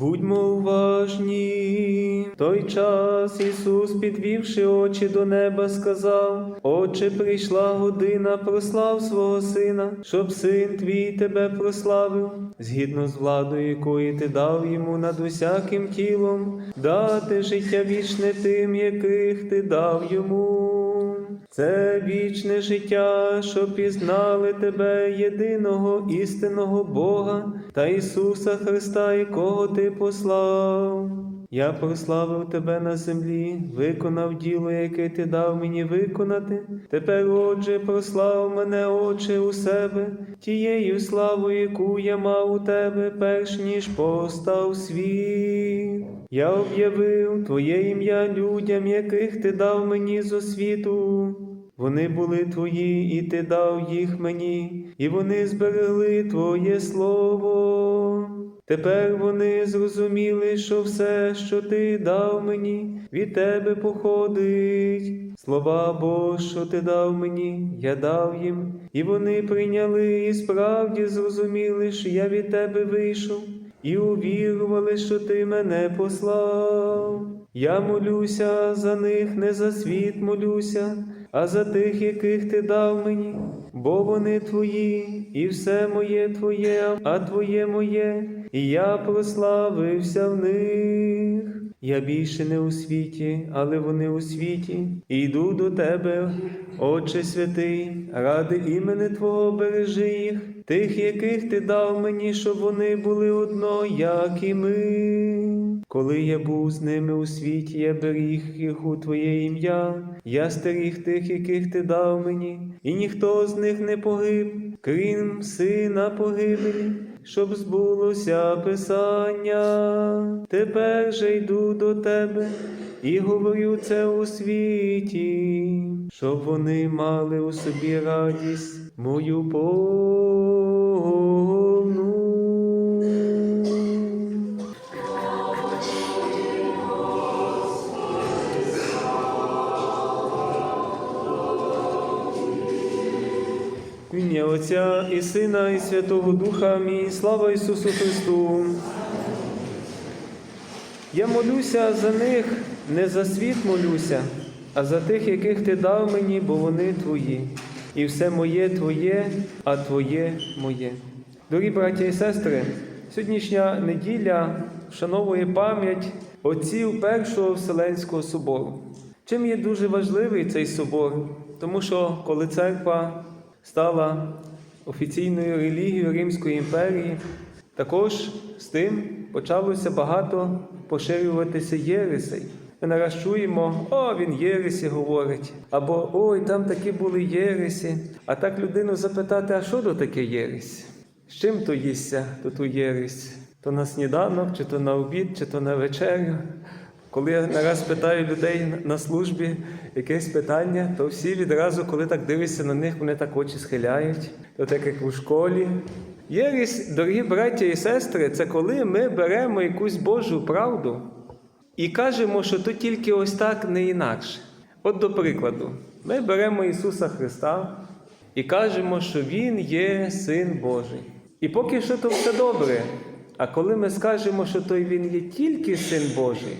Будьмо уважні. В той час Ісус, підвівши очі до неба, сказав: Отче, прийшла година, прослав свого Сина, щоб син твій тебе прославив, згідно з владою, якої ти дав йому над усяким тілом, дати життя вічне тим, яких ти дав йому. Це вічне життя, що пізнали тебе, єдиного істинного Бога та Ісуса Христа, якого Ти послав. Я прославив тебе на землі, виконав діло, яке ти дав мені виконати. Тепер, отже, прослав мене, Отче, у себе, тією славою, яку я мав у тебе, перш ніж постав світ. Я об'явив Твоє ім'я людям, яких ти дав мені з освіту. Вони були твої, і ти дав їх мені, і вони зберегли Твоє Слово. Тепер вони зрозуміли, що все, що ти дав мені, від тебе походить. Слова Бо, що ти дав мені, я дав їм, і вони прийняли, і справді зрозуміли, що я від тебе вийшов, і увірували, що ти мене послав. Я молюся за них, не за світ молюся, а за тих, яких ти дав мені, бо вони твої, і все моє твоє, а твоє моє, і я прославився в них. Я більше не у світі, але вони у світі, і йду до тебе, Отче святий, ради імени Твого бережи їх, тих, яких ти дав мені, щоб вони були одно, як і ми. Коли я був з ними у світі, я беріг їх у Твоє ім'я, я стеріг тих, яких ти дав мені, і ніхто з них не погиб, крім сина погибелі, щоб збулося Писання. Тепер же йду до тебе і говорю це у світі, щоб вони мали у собі радість мою повну. В ім'я Отця і Сина, і Святого Духа. Амінь. Слава Ісусу Христу. Я молюся за них, не за світ молюся, а за тих, яких ти дав мені, бо вони твої. І все моє твоє, а твоє моє. Дорогі браття і сестри, сьогоднішня неділя вшановує пам'ять отців Першого Вселенського собору. Чим є дуже важливий цей собор? Тому що коли церква стала офіційною релігією Римської імперії, також з тим почалося багато поширюватися єресей. Ми нараз чуємо, о, він єресі говорить, або ой, там такі були єресі. А так людину запитати, а що то таке єресь? З чим то їсться, то ту єресь? То на сніданок, чи то на обід, чи то на вечерю. Коли я нараз питаю людей на службі якесь питання, то всі відразу, коли так дивишся на них, вони так очі схиляють, то так як у школі. Єресь, дорогі браття і сестри, це коли ми беремо якусь Божу правду і кажемо, що то тільки ось так, не інакше. От до прикладу, ми беремо Ісуса Христа і кажемо, що Він є Син Божий. І поки що то все добре. А коли ми скажемо, що той Він є тільки Син Божий,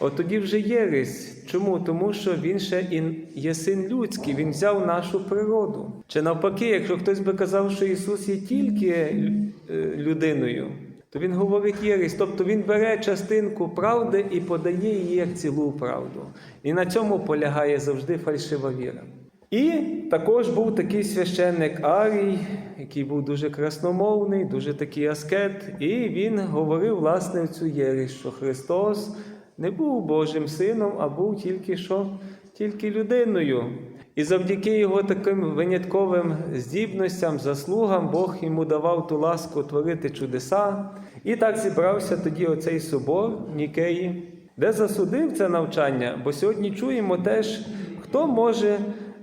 от тоді вже єресь. Чому? Тому що він ще і є син людський, він взяв нашу природу. Чи навпаки, якщо хтось би казав, що Ісус є тільки е, людиною, то він говорить єресь, тобто він бере частинку правди і подає її як цілу правду. І на цьому полягає завжди фальшива віра. І також був такий священник Арій, який був дуже красномовний, дуже такий аскет, і він говорив власне цю єресь, що Христос не був Божим сином, а був тільки що, тільки людиною. І завдяки його таким винятковим здібностям, заслугам, Бог йому давав ту ласку творити чудеса. І так зібрався тоді оцей собор Нікеї, де засудив це навчання, бо сьогодні чуємо теж, хто може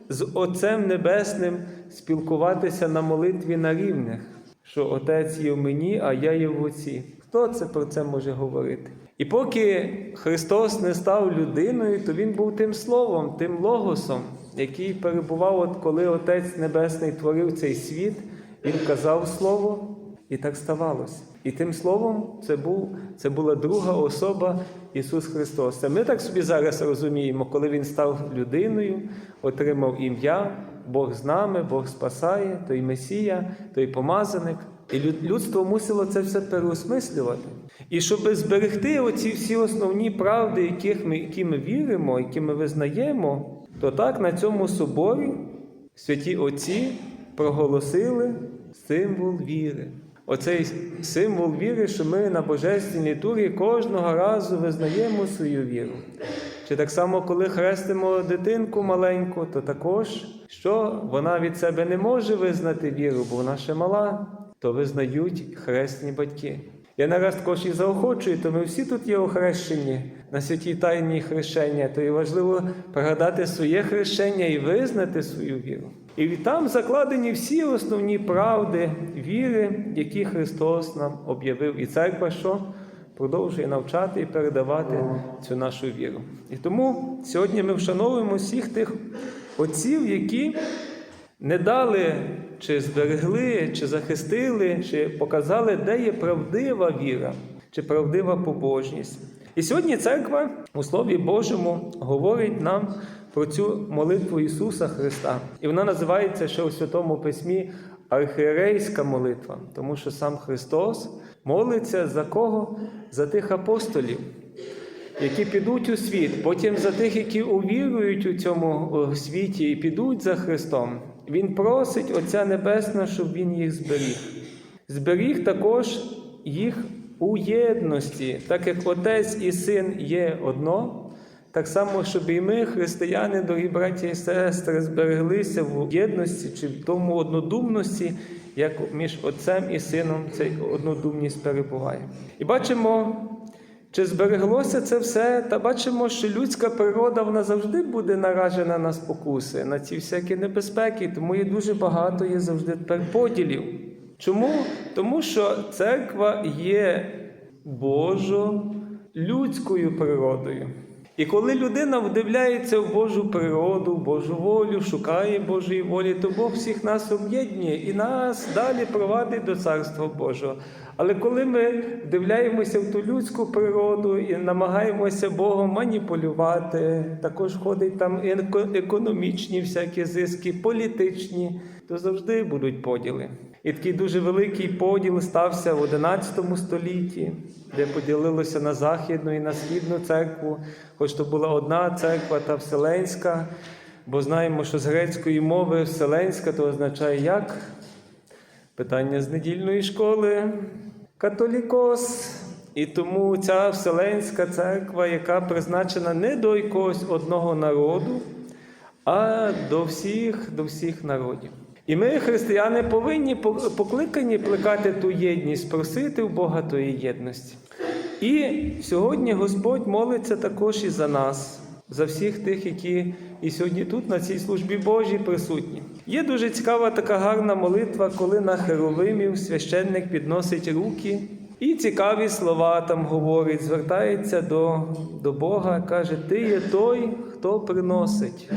з Отцем Небесним спілкуватися на молитві на рівних, що Отець є в мені, а я є в Отці. Хто це про це може говорити? І поки Христос не став людиною, то Він був тим словом, тим логосом, який перебував, от коли Отець Небесний творив цей світ, Він казав Слово, І так ставалося. І тим словом, це був, це була друга особа Ісус Христос. Це ми так собі зараз розуміємо, коли Він став людиною, отримав ім'я, Бог з нами, Бог спасає, той Месія, той помазаник. І людство мусило це все переосмислювати. І щоб зберегти оці всі основні правди, яких ми, які ми віримо, які ми визнаємо, то так на цьому соборі святі отці проголосили символ віри. Оцей символ віри, що ми на Божественній літургії кожного разу визнаємо свою віру. Чи так само, коли хрестимо дитинку маленьку, то також, що вона від себе не може визнати віру, бо вона ще мала, то визнають хресні батьки. Я нараз також і заохочую, то ми всі тут є охрещені на святій тайні хрещення, то і важливо пригадати своє хрещення і визнати свою віру. І там закладені всі основні правди віри, які Христос нам об'явив. І церква що? Продовжує навчати і передавати цю нашу віру. І тому сьогодні ми вшановуємо всіх тих отців, які не дали, чи зберегли, чи захистили, чи показали, де є правдива віра, чи правдива побожність. І сьогодні церква у Слові Божому говорить нам про цю молитву Ісуса Христа. І вона називається ще у Святому Письмі архієрейська молитва, тому що сам Христос молиться за кого? За тих апостолів, які підуть у світ, потім за тих, які увірують у цьому світі і підуть за Христом. Він просить Отця Небесного, щоб Він їх зберіг. Зберіг також їх у єдності, так як Отець і Син є одно, так само, щоб і ми, християни, дорогі браті і сестри, збереглися в єдності чи в тому однодумності, як між Отцем і Сином цей однодумність перебуває. І бачимо. Чи збереглося це все? Та бачимо, що людська природа вона завжди буде наражена на спокуси, на ці всякі небезпеки, тому є дуже багато є завжди тепер поділів. Чому? Тому що церква є Божо людською природою. І коли людина вдивляється в Божу природу, в Божу волю, шукає Божої волі, то Бог всіх нас об'єднує і нас далі провадить до Царства Божого. Але коли ми вдивляємося в ту людську природу і намагаємося Богом маніпулювати, також ходить там економічні всякі зиски, політичні, то завжди будуть поділи. І такий дуже великий поділ стався в XI столітті, де поділилося на Західну і на Східну церкву, хоч то була одна церква та Вселенська, бо знаємо, що з грецької мови Вселенська то означає як? Питання з недільної школи. Католікос. І тому ця Вселенська церква, яка призначена не до якогось одного народу, а до всіх, до всіх народів. І ми, християни, повинні покликані плекати ту єдність, просити у Бога тої єдності. І сьогодні Господь молиться також і за нас, за всіх тих, які і сьогодні тут, на цій службі Божій, присутні. Є дуже цікава така гарна молитва, коли на Херовимів священник підносить руки і цікаві слова там говорить, звертається до, до Бога, каже: Ти є той, хто приносить.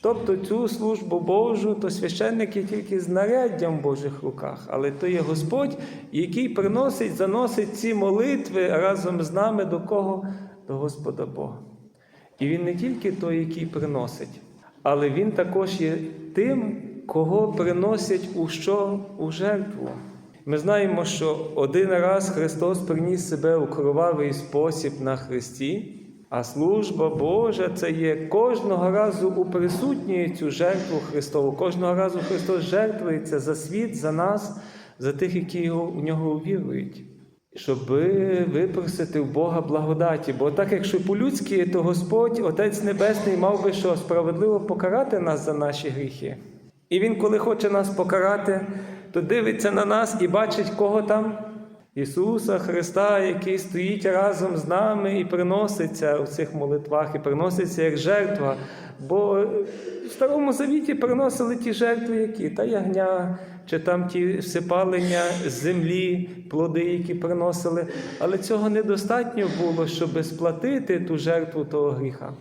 Тобто цю службу Божу, то священник є тільки знаряддям в Божих руках, але то є Господь, який приносить, заносить ці молитви разом з нами до кого? До Господа Бога. І він не тільки той, який приносить, але він також є тим, кого приносять у що у жертву. Ми знаємо, що один раз Христос приніс себе у кровавий спосіб на Христі, а служба Божа це є кожного разу уприсутнює цю жертву Христову. Кожного разу Христос жертвується за світ, за нас, за тих, які у нього увірують. Щоб випросити в Бога благодаті. Бо так, якщо по-людськи, то Господь, Отець Небесний, мав би що справедливо покарати нас за наші гріхи. І Він, коли хоче нас покарати, то дивиться на нас і бачить, кого там? Ісуса Христа, який стоїть разом з нами і приноситься у цих молитвах, і приноситься як жертва. Бо в Старому Завіті приносили ті жертви, які та ягня, чи там ті всипалення землі, плоди, які приносили. Але цього недостатньо було, щоб сплатити ту жертву того гріха.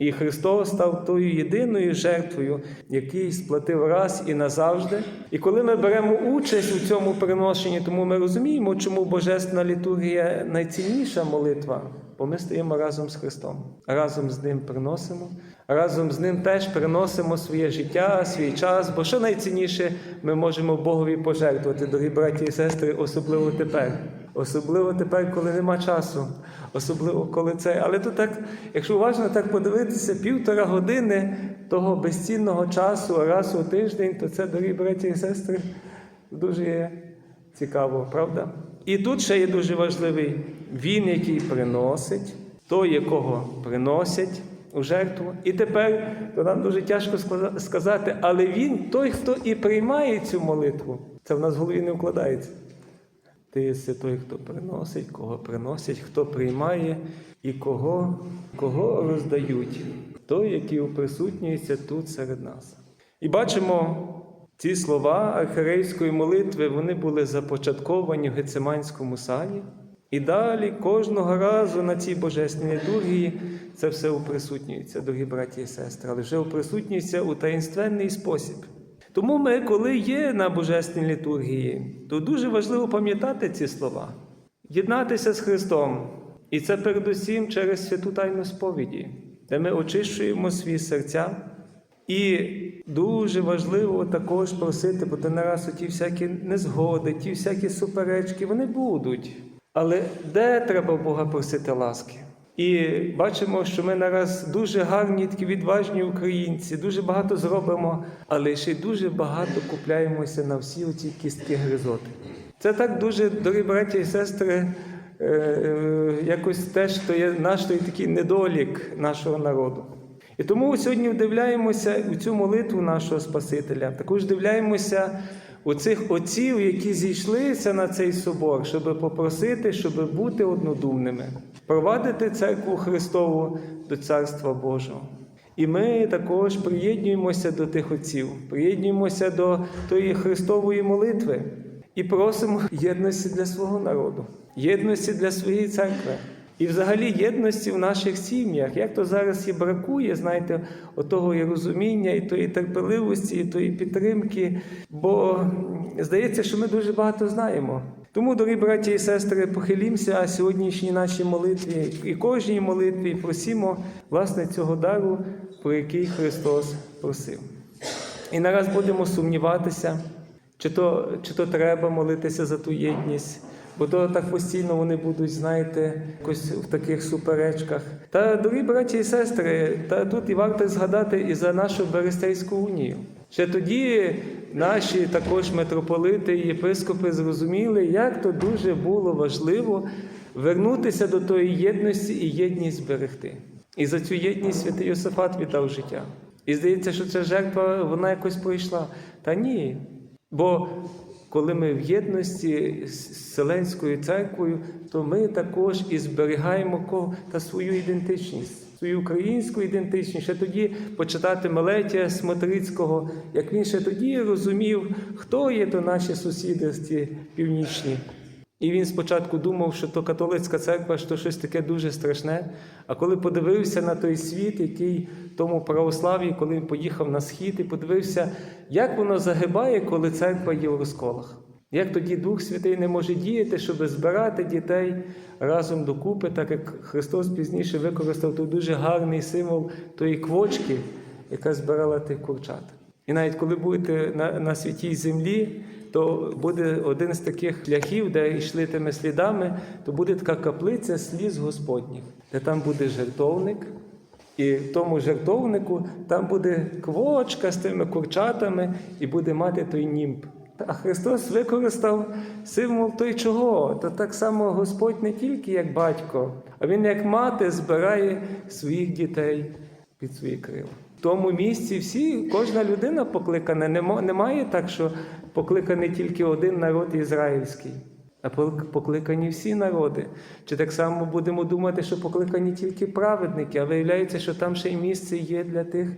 І Христос став тою єдиною жертвою, який сплатив раз і назавжди. І коли ми беремо участь у цьому приношенні, тому ми розуміємо, чому Божественна літургія найцінніша молитва, бо ми стоїмо разом з Христом, разом з Ним приносимо, разом з Ним теж приносимо своє життя, свій час. Бо що найцінніше ми можемо Богові пожертвувати, дорогі браті і сестри, особливо тепер. Особливо тепер, коли нема часу, особливо коли це. Але то так, якщо уважно так подивитися, півтора години того безцінного часу раз у тиждень, то це, дорогі браті і сестри, дуже є цікаво, правда? І тут ще є дуже важливий він, який приносить, той, якого приносять у жертву. І тепер то нам дуже тяжко сказати, але він той, хто і приймає цю молитву. Це в нас в голові не вкладається. Ти єси той, хто приносить, кого приносять, хто приймає і кого, кого роздають, той, який присутнюється тут серед нас. І бачимо ці слова архірейської молитви, вони були започатковані в Гециманському саді. І далі кожного разу на цій божественній літургії це все уприсутнюється, дорогі браті і сестри, але вже уприсутнюється у таїнственний спосіб. Тому ми, коли є на божественній літургії, то дуже важливо пам'ятати ці слова, єднатися з Христом. І це передусім через святу тайну сповіді, де ми очищуємо свої серця. І дуже важливо також просити, бо то нараз ті всякі незгоди, ті всякі суперечки, вони будуть. Але де треба Бога просити ласки? І бачимо, що ми нараз дуже гарні, такі відважні українці, дуже багато зробимо, але ще й дуже багато купляємося на всі оці кістки гризоти. Це так дуже, дорогі браті і сестри, е, е, якось теж то є наш той такий недолік нашого народу. І тому сьогодні вдивляємося у цю молитву нашого Спасителя. Також вдивляємося у цих отців, які зійшлися на цей собор, щоб попросити, щоб бути однодумними, провадити церкву Христову до Царства Божого. І ми також приєднуємося до тих отців, приєднуємося до тої Христової молитви і просимо єдності для свого народу, єдності для своєї церкви. І взагалі єдності в наших сім'ях, як то зараз і бракує, знаєте, отого і розуміння, і тої терпеливості, і тої підтримки. Бо здається, що ми дуже багато знаємо. Тому, дорогі браті і сестри, похилімося сьогоднішній нашій молитві і кожній молитві просімо власне цього дару, про який Христос просив. І нараз будемо сумніватися, чи то, чи то треба молитися за ту єдність. Бо то так постійно вони будуть, знаєте, якось в таких суперечках. Та дорогі браті і сестри, та тут і варто згадати і за нашу Берестейську унію. Ще тоді наші також митрополити і єпископи зрозуміли, як то дуже було важливо вернутися до тої єдності і єдність зберегти. І за цю єдність святий Йосифат віддав життя. І здається, що ця жертва вона якось пройшла. Та ні. Бо коли ми в єдності з Вселенською церквою, то ми також і зберігаємо кого та свою ідентичність, свою українську ідентичність. Ще тоді почитати Мелетія Смотрицького, як він ще тоді розумів, хто є то наші сусіди ці північні. І він спочатку думав, що то католицька церква, що щось таке дуже страшне. А коли подивився на той світ, який тому православ'ї, коли він поїхав на схід і подивився, як воно загибає, коли церква є в розколах. Як тоді Дух Святий не може діяти, щоб збирати дітей разом докупи, так як Христос пізніше використав той дуже гарний символ тої квочки, яка збирала тих курчат. І навіть коли будете на, на святій землі, то буде один з таких шляхів, де йшли тими слідами, то буде така каплиця сліз Господніх, де там буде жертовник, і в тому жертовнику там буде квочка з тими курчатами і буде мати той німб. А Христос використав символ той чого. То так само Господь не тільки як батько, а Він як мати збирає своїх дітей під свої крила. В тому місці всі, кожна людина покликана. Немає так, що покликаний тільки один народ ізраїльський, покликані всі народи. Чи так само будемо думати, що покликані тільки праведники, а виявляється, що там ще й місце є для тих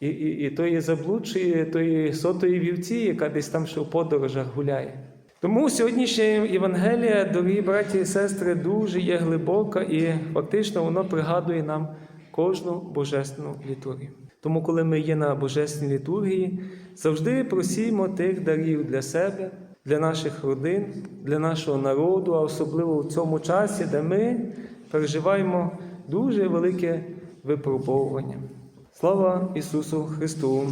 і, і, і тої заблудшої, тої сотої вівці, яка десь там ще в подорожах гуляє. Тому сьогоднішня Євангелія, дорогі браті і сестри, дуже є глибока і фактично воно пригадує нам кожну божественну літургію. Тому, коли ми є на божественній літургії, завжди просімо тих дарів для себе, для наших родин, для нашого народу, а особливо в цьому часі, де ми переживаємо дуже велике випробовування. Слава Ісусу Христу!